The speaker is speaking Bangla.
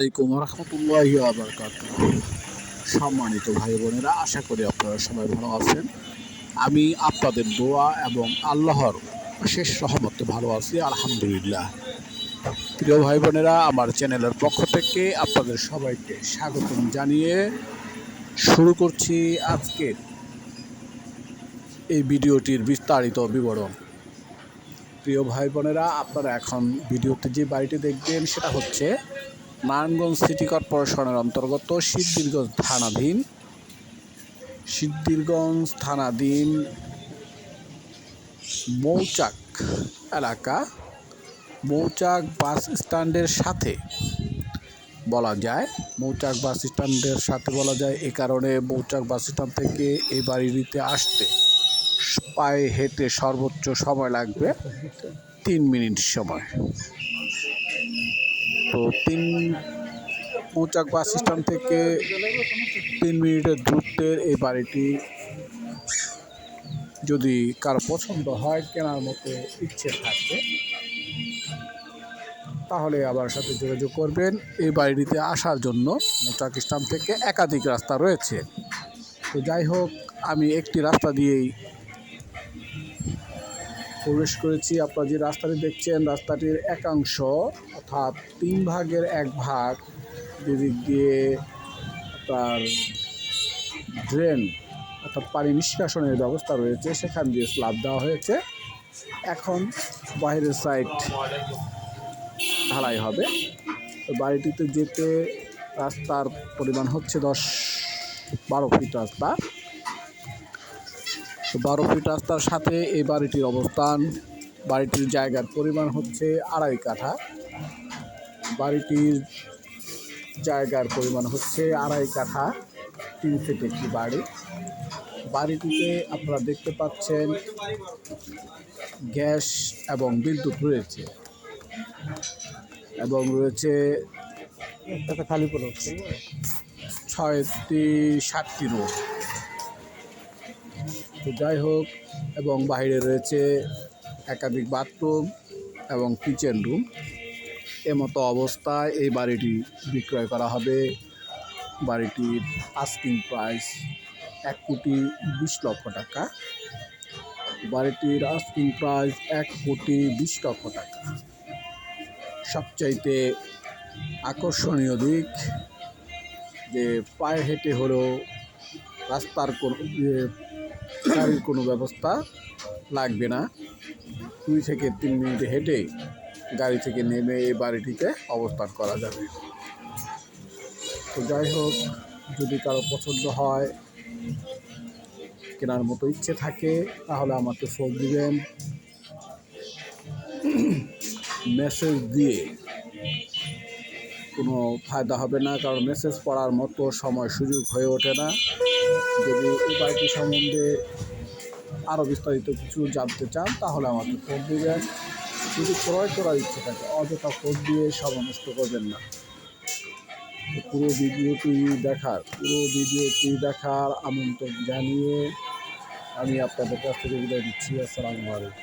আলাইকুম রহমতুল্লাহি আবরকাত সম্মানিত ভাই বোনেরা আশা করি আপনারা সবাই ভালো আছেন। আমি আপনাদের দোয়া এবং আল্লাহর শেষ রহমতে ভালো আছি, আলহামদুলিল্লাহ। প্রিয় ভাই বোনেরা আমার চ্যানেলের পক্ষ থেকে আপনাদের সবাইকে স্বাগতম জানিয়ে শুরু করছি আজকের এই ভিডিওটির বিস্তারিত বিবরণ। প্রিয় ভাই বোনেরা আপনারা এখন ভিডিওতে যে বাড়িটি দেখবেন, সেটা হচ্ছে নারায়ণগঞ্জ সিটি কর্পোরেশনের অন্তর্গত সিদ্ধিরগঞ্জ থানাধীন। সিদ্ধিরগঞ্জ থানাধীন মৌচাক এলাকা। মৌচাক বাস স্ট্যান্ডের সাথে বলা যায়, মৌচাক বাস স্ট্যান্ডের সাথে বলা যায়, এ কারণে মৌচাক বাস স্ট্যান্ড থেকে এই বাড়িটিতে আসতে পায়ে হেঁটে সর্বোচ্চ সময় লাগবে তিন মিনিট সময়। তো তিন মৌচাক বাস স্ট্যান্ড থেকে তিন মিনিটের দূরত্বের এই বাড়িটি যদি কার পছন্দ হয়, কেনার মতো ইচ্ছে থাকে তাহলে আবার সাথে যোগাযোগ করবেন। এই বাড়িটিতে আসার জন্য মৌচাক স্ট্যান্ড থেকে একাধিক রাস্তা রয়েছে। তো যাই হোক, আমি একটি রাস্তা দিয়েই প্রবেশ করেছি। আপনারা যে রাস্তাটি দেখছেন, রাস্তাটির একাংশ অর্থাৎ তিন ভাগের এক ভাগ দিক দিয়ে তার ড্রেন অর্থাৎ পানি নিষ্কাশনের ব্যবস্থা রয়েছে, সেখান দিয়ে স্ল্যাব দেওয়া হয়েছে। এখন বাইরের সাইড ঢালাই হবে। তো বাড়িটিতে যেতে রাস্তার পরিমাণ হচ্ছে দশ বারো ফিট রাস্তা। বারো ফিট রাস্তার সাথে এই বাড়িটির অবস্থান। বাড়িটির জায়গার পরিমাণ হচ্ছে আড়াই কাঠা। বাড়িটির জায়গার পরিমাণ হচ্ছে আড়াই কাঠা তিন ফিট একটি বাড়ি। বাড়িটিতে আপনারা দেখতে পাচ্ছেন গ্যাস এবং বিদ্যুৎ রয়েছে এবং রয়েছে খালি ছয়টি সাতটি রোড তো যাই হোক, এবং বাইরে রয়েছে একাধিক বাথরুম এবং কিচেন রুম। এমতো অবস্থায় এই বাড়িটি বিক্রয় করা হবে। বাড়িটির আস্কিং প্রাইস এক কোটি বিশ লক্ষ টাকা। বাড়িটির আস্কিং প্রাইস এক কোটি বিশ লক্ষ টাকা। সবচাইতে আকর্ষণীয় দিক যে পায়ে হেঁটে হলেও রাস্তার কোনো গাড়ির কোনো ব্যবস্থা লাগবে না। দুই থেকে তিন মিনিটে হেঁটে গাড়ি থেকে নেমে এই বাড়িটিতে অবস্থান করা যাবে। তো যাই হোক, যদি কারও পছন্দ হয়, কেনার মতো ইচ্ছে থাকে, তাহলে আমাকে ফোন দিবেন। মেসেজ দিয়ে কোনো ফায়দা হবে না, কারণ মেসেজ পড়ার মতো সময় সুযোগ হয়ে ওঠে না। যদি বাড়িটি সম্বন্ধে আরও বিস্তারিত কিছু জানতে চান, তাহলে আমাকে ফোন দিবেন। যদি ক্রয় করার ইচ্ছে থাকে, অযথা ফোন দিয়ে সময় নষ্ট করবেন না। পুরো ভিডিওটি দেখার, পুরো ভিডিওটি দেখার আমন্ত্রণ জানিয়ে আমি আপনাদের কাছ থেকে বিদায় দিচ্ছি আসসালামু আলাইকুম।